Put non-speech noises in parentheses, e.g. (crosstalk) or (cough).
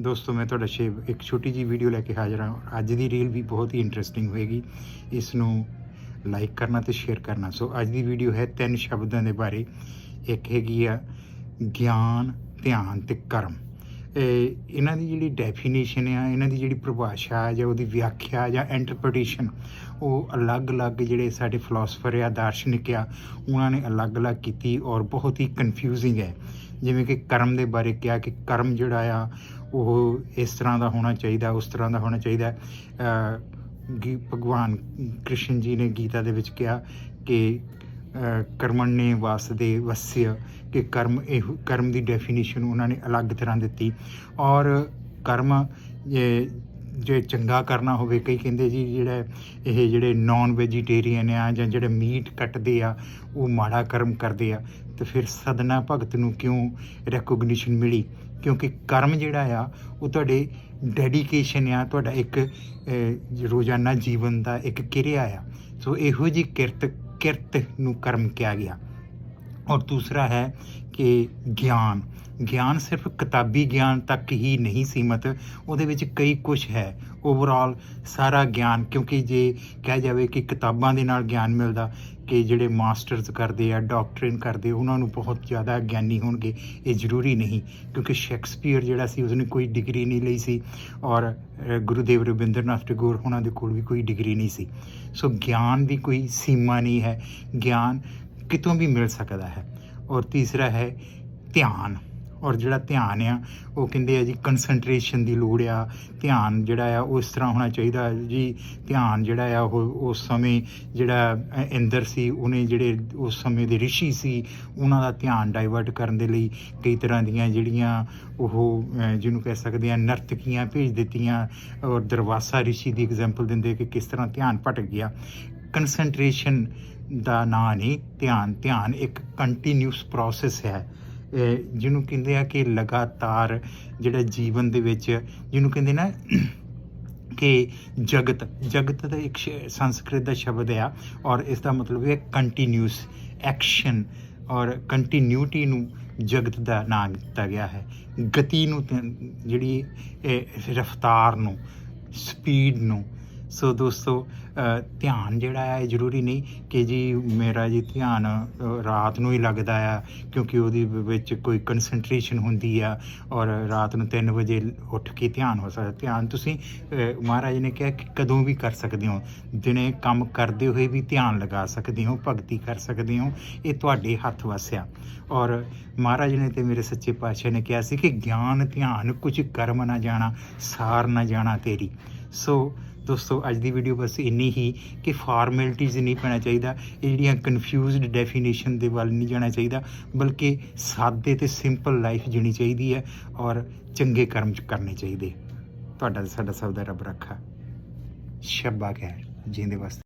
ਦੋਸਤੋ, ਮੈਂ ਤੁਹਾਡਾ ਸ਼ੇਵ ਇੱਕ ਛੋਟੀ ਜੀ ਵੀਡੀਓ ਲੈ ਕੇ ਹਾਜ਼ਰ ਹਾਂ। ਅੱਜ ਦੀ ਰੀਲ ਵੀ ਬਹੁਤ ਹੀ ਇੰਟਰਸਟਿੰਗ ਹੋਏਗੀ। ਇਸ ਨੂੰ ਲਾਈਕ ਕਰਨਾ ਤੇ ਸ਼ੇਅਰ ਕਰਨਾ। ਸੋ ਅੱਜ ਦੀ ਵੀਡੀਓ ਹੈ ਤਿੰਨ ਸ਼ਬਦਾਂ ਦੇ ਬਾਰੇ। ਇੱਕ ਹੈਗੀ ਆ, ਗਿਆਨ, ਧਿਆਨ ਤੇ ਕਰਮ। ਇਹ ਇਹਨਾਂ ਦੀ ਜਿਹੜੀ ਡੈਫੀਨੇਸ਼ਨ ਆ, ਇਹਨਾਂ ਦੀ ਜਿਹੜੀ ਪਰਿਭਾਸ਼ਾ ਜਾਂ ਉਹਦੀ ਵਿਆਖਿਆ ਜਾਂ ਇੰਟਰਪ੍ਰੀਟੇਸ਼ਨ ਉਹ ਅਲੱਗ-ਅਲੱਗ ਜਿਹੜੇ ਸਾਡੇ ਫਿਲਾਸਫਰ ਆ, ਦਾਰਸ਼ਨਿਕ ਆ, ਉਹਨਾਂ ਨੇ ਅਲੱਗ-ਅਲੱਗ ਕੀਤੀ ਔਰ ਬਹੁਤ ਹੀ ਕਨਫਿਊਜ਼ਿੰਗ ਹੈ। ਜਿਵੇਂ ਕਿ ਕਰਮ ਦੇ ਬਾਰੇ ਕਿਹਾ ਕਿ ਕਰਮ ਜਿਹੜਾ ਆ ਉਹ ਇਸ ਤਰ੍ਹਾਂ ਦਾ ਹੋਣਾ ਚਾਹੀਦਾ ਉਸ ਤਰ੍ਹਾਂ ਦਾ ਹੋਣਾ ਚਾਹੀਦਾ। ਗੀ- ਭਗਵਾਨ ਕ੍ਰਿਸ਼ਨ ਜੀ ਨੇ ਗੀਤਾ ਦੇ ਵਿੱਚ ਕਿਹਾ ਕਿ ਅਹ, ਕਰਮਣੇ ਵਾਸਦੇ ਵਸਿਆ ਕਿ ਕਰਮ ਇਹ ਕਰਮ ਦੀ ਡੈਫੀਨੇਸ਼ਨ ਉਹਨਾਂ ਨੇ ਅਲੱਗ ਤਰ੍ਹਾਂ ਦਿੱਤੀ। ਔਰ ਕਰਮ ਜੇ ਚੰਗਾ ਕਰਨਾ ਹੋਵੇ ਕਈ ਕਹਿੰਦੇ ਜੀ ਜਿਹੜਾ ਇਹ ਜਿਹੜੇ ਨਾਨ ਵੈਜੀਟੇਰੀਅਨ ਆ ਜਾਂ ਜਿਹੜੇ ਮੀਟ ਕੱਟਦੇ ਆ ਉਹ ਮਾੜਾ ਕਰਮ ਕਰਦੇ ਆ। ਤੇ ਫਿਰ ਸਦਨਾ ਭਗਤ ਨੂੰ ਕਿਉਂ ਰੈਕੋਗਨੀਸ਼ਨ ਮਿਲੀ? ਕਿਉਂਕਿ ਕਰਮ ਜਿਹੜਾ ਆ, ਉਹ ਤੁਹਾਡੇ ਡੈਡੀਕੇਸ਼ਨ ਆ, ਤੁਹਾਡਾ ਇੱਕ ਰੋਜ਼ਾਨਾ ਜੀਵਨ ਦਾ ਇੱਕ ਕਿਰਿਆ ਆ। ਸੋ ਇਹੋ ਜੀ ਕਿਰਤ ਕਿਰਤ ਨੂੰ ਕਰਮ ਕਿਹਾ ਗਿਆ। ਔਰ ਦੂਸਰਾ ਹੈ ਕਿ ਗਿਆਨ। ਗਿਆਨ ਸਿਰਫ ਕਿਤਾਬੀ ਗਿਆਨ ਤੱਕ ਹੀ ਨਹੀਂ ਸੀਮਤ ਉਹਦੇ ਵਿੱਚ ਕਈ ਕੁਝ ਹੈ। ਓਵਰਆਲ ਸਾਰਾ ਗਿਆਨ ਕਿਉਂਕਿ ਜੇ ਕਿਹਾ ਜਾਵੇ ਕਿ ਕਿਤਾਬਾਂ ਦੇ ਨਾਲ ਗਿਆਨ ਮਿਲਦਾ ਕਿ ਜਿਹੜੇ ਮਾਸਟਰਸ ਕਰਦੇ ਆ ਡਾਕਟਰਿਨ ਕਰਦੇ ਉਹਨਾਂ ਨੂੰ ਬਹੁਤ ਜ਼ਿਆਦਾ ਗਿਆਨੀ ਹੋਣਗੇ ਇਹ ਜ਼ਰੂਰੀ ਨਹੀਂ ਕਿਉਂਕਿ ਸ਼ੈਕਸਪੀਅਰ ਜਿਹੜਾ ਸੀ ਉਸਨੇ ਕੋਈ ਡਿਗਰੀ ਨਹੀਂ ਲਈ ਸੀ ਔਰ ਅ, ਗੁਰੂਦੇਵ ਰਵਿੰਦਰਨਾਥ ਟੈਗੋਰ ਉਹਨਾਂ ਦੇ ਕੋਲ ਵੀ ਕੋਈ ਡਿਗਰੀ ਨਹੀਂ ਸੀ। ਸੋ ਗਿਆਨ ਦੀ ਕੋਈ ਸੀਮਾ ਨਹੀਂ ਹੈ। ਗਿਆਨ ਕਿਤੋਂ ਵੀ ਮਿਲ ਸਕਦਾ ਹੈ। ਔਰ ਤੀਸਰਾ ਹੈ ਧਿਆਨ। ਔਰ ਜਿਹੜਾ ਧਿਆਨ ਆ, ਉਹ ਕਹਿੰਦੇ ਆ ਜੀ ਕਨਸੈਂਟਰੇਸ਼ਨ ਦੀ ਲੋੜ ਆ। ਧਿਆਨ ਜਿਹੜਾ ਆ, ਉਹ ਇਸ ਤਰ੍ਹਾਂ ਹੋਣਾ ਚਾਹੀਦਾ ਜੀ। ਧਿਆਨ ਜਿਹੜਾ ਆ, ਉਹ ਉਸ ਸਮੇਂ ਜਿਹੜਾ ਇੰਦਰ ਸੀ, ਉਹਨੇ ਜਿਹੜੇ ਉਸ ਸਮੇਂ ਦੇ ਰਿਸ਼ੀ ਸੀ, ਉਹਨਾਂ ਦਾ ਧਿਆਨ ਡਾਈਵਰਟ ਕਰਨ ਦੇ ਲਈ ਕਈ ਤਰ੍ਹਾਂ ਦੀਆਂ ਜਿਹੜੀਆਂ ਉਹ ਜਿਹਨੂੰ ਕਹਿ ਸਕਦੇ ਆ, ਨਰਤਕੀਆਂ ਭੇਜ ਦਿੱਤੀਆਂ। ਔਰ ਦਰਵਾਸਾ ਰਿਸ਼ੀ ਦੀ ਐਗਜ਼ਾਮਪਲ ਦਿੰਦੇ ਕਿ ਕਿਸ ਤਰ੍ਹਾਂ ਧਿਆਨ ਭਟਕ ਗਿਆ। ਕਨਸੈਂਟਰੇਸ਼ਨ ਦਾ ਨਾਂ ਨਹੀਂ ਧਿਆਨ ਧਿਆਨ ਇੱਕ ਕੰਟੀਨਿਊਸ ਪ੍ਰੋਸੈਸ ਹੈ। ਜਿਹਨੂੰ ਕਹਿੰਦੇ ਆ ਕਿ ਲਗਾਤਾਰ ਜਿਹੜਾ ਜੀਵਨ ਦੇ ਵਿੱਚ, ਜਿਹਨੂੰ ਕਹਿੰਦੇ ਨਾ (clears throat) ਕਿ ਜਗਤ ਜਗਤ ਦਾ ਇੱਕ ਸ਼- ਸੰਸਕ੍ਰਿਤ ਦਾ ਸ਼ਬਦ ਆ ਔਰ ਇਸ ਦਾ ਮਤਲਬ ਹੈ ਕੰਟੀਨਿਊਸ ਐਕਸ਼ਨ ਔਰ ਕੰਟੀਨਿਊਟੀ ਨੂੰ ਜਗਤ ਦਾ ਨਾਮ ਦਿੱਤਾ ਗਿਆ ਹੈ। ਗਤੀ ਨੂੰ ਜਿਹੜੀ ਰਫ਼ਤਾਰ ਨੂੰ ਸਪੀਡ ਨੂੰ। ਸੋ ਦੋਸਤੋ ਧਿਆਨ ਜਿਹੜਾ ਹੈ ਜ਼ਰੂਰੀ ਨਹੀਂ ਕਿ ਜੀ ਮੇਰਾ ਜੀ ਧਿਆਨ ਰਾਤ ਨੂੰ ਹੀ ਲੱਗਦਾ ਆ, ਕਿਉਂਕਿ ਉਹਦੀ ਵਿੱਚ ਕੋਈ ਕਨਸੈਂਟਰੇਸ਼ਨ ਹੁੰਦੀ ਆ ਔਰ ਰਾਤ ਨੂੰ 3 ਵਜੇ ਉੱਠ ਕੇ ਧਿਆਨ ਹੋ ਸਕਦਾ। ਧਿਆਨ ਤੁਸੀਂ ਮਹਾਰਾਜ ਨੇ ਕਿਹਾ ਕਿ ਕਦੋਂ ਵੀ ਕਰ ਸਕਦੇ ਹੋ। ਦਿਨੇ ਕੰਮ ਕਰਦੇ ਹੋਏ ਵੀ ਧਿਆਨ ਲਗਾ ਸਕਦੇ ਹੋ, ਭਗਤੀ ਕਰ ਸਕਦੇ ਹੋ, ਇਹ ਤੁਹਾਡੇ ਹੱਥ ਵਸਿਆ। ਔਰ ਮਹਾਰਾਜ ਨੇ ਤੇ ਮੇਰੇ ਸੱਚੇ ਪਾਤਸ਼ਾਹ ਨੇ ਕਿਹਾ ਸੀ ਕਿ ਗਿਆਨ, ਧਿਆਨ ਕੁਝ ਕਰਮ ਨਾ ਜਾਣਾ, ਸਾਰ ਨਾ ਜਾਣਾ ਤੇਰੀ। ਸੋ ਦੋਸਤੋ, ਅੱਜ ਦੀ ਵੀਡੀਓ ਬਸ ਇੰਨੀ ਹੀ ਕਿ ਫਾਰਮੈਲਿਟੀਜ਼ ਨਹੀਂ ਪੈਣਾ ਚਾਹੀਦਾ। ਇਹ ਜਿਹੜੀਆਂ ਕਨਫਿਊਜ਼ਡ ਡੈਫੀਨੇਸ਼ਨ ਦੇ ਵੱਲ ਨਹੀਂ ਜਾਣਾ ਚਾਹੀਦਾ, ਬਲਕਿ ਸਾਦੇ ਤੇ ਸਿੰਪਲ ਲਾਈਫ ਜੀਣੀ ਚਾਹੀਦੀ ਹੈ ਔਰ ਚੰਗੇ ਕਰਮ ਕਰਨੇ ਚਾਹੀਦੇ। ਤੁਹਾਡਾ ਤੇ ਸਾਡਾ ਸਭ ਦਾ ਰੱਬ ਰੱਖਾ। ਸ਼ੱਬਾ ਖੈਰ ਜਿੰਦੇ ਵਾਸਤੇ।